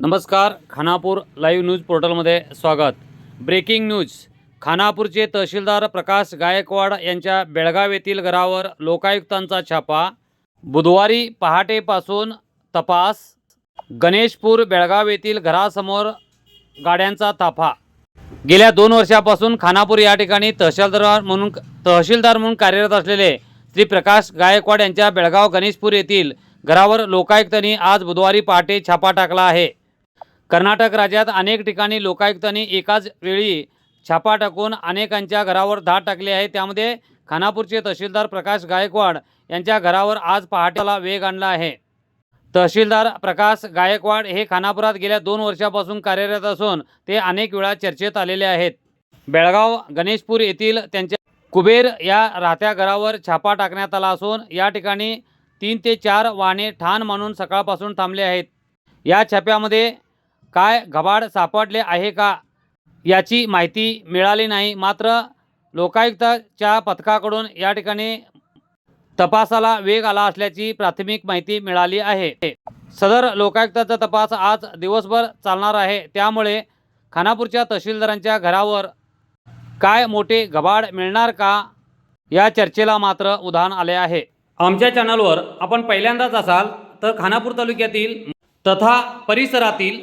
नमस्कार Khanapur live news पोर्टलमध्ये स्वागत. ब्रेकिंग न्यूज खानापूरचे तहसीलदार प्रकाश गायकवाड यांच्या बेळगाव येथील घरावर लोकायुक्तांचा छापा. बुधवारी पहाटेपासून तपास. गणेशपूर बेळगाव येथील घरासमोर गाड्यांचा ताफा गेल्या दोन वर्षापासून खानापूर या ठिकाणी तहसीलदार म्हणून तहसीलदार म्हणून कार्यरत असलेले श्री प्रकाश गायकवाड यांच्या बेळगाव गणेशपूर येथील घरावर लोकायुक्तांनी आज बुधवारी पहाटे छापा टाकला आहे. कर्नाटक राज्यात अनेक ठिकाणी लोकायुक्तांनी एकाच वेळी छापा टाकून अनेकांच्या घरावर धाड टाकली आहे. त्यामध्ये खानापूरचे तहसीलदार प्रकाश गायकवाड यांच्या घरावर आज पहाटेला वेग आणला आहे. तहसीलदार प्रकाश गायकवाड हे खानापुरात गेल्या दोन वर्षापासून कार्यरत असून ते अनेक वेळा चर्चेत आलेले आहेत. बेळगाव गणेशपूर येथील त्यांच्या कुबेर या राहत्या घरावर छापा टाकण्यात आला असून या ठिकाणी तीन ते चार वाहने ठाण म्हणून सकाळपासून थांबले आहेत. या छाप्यामध्ये काय घबाड सापडले आहे का याची माहिती मिळाली नाही. मात्र लोकायुक्ताच्या पथकाकडून या ठिकाणी तपासाला वेग आला असल्याची प्राथमिक माहिती मिळाली आहे. सदर लोकायुक्ताचा तपास आज दिवसभर चालणार आहे. त्यामुळे खानापूरच्या तहसीलदारांच्या घरावर काय मोठे घबाड मिळणार का या चर्चेला मात्र उधाण आले आहे. आमच्या चॅनलवर आपण पहिल्यांदाच असाल तर खानापूर तालुक्यातील तथा परिसरातील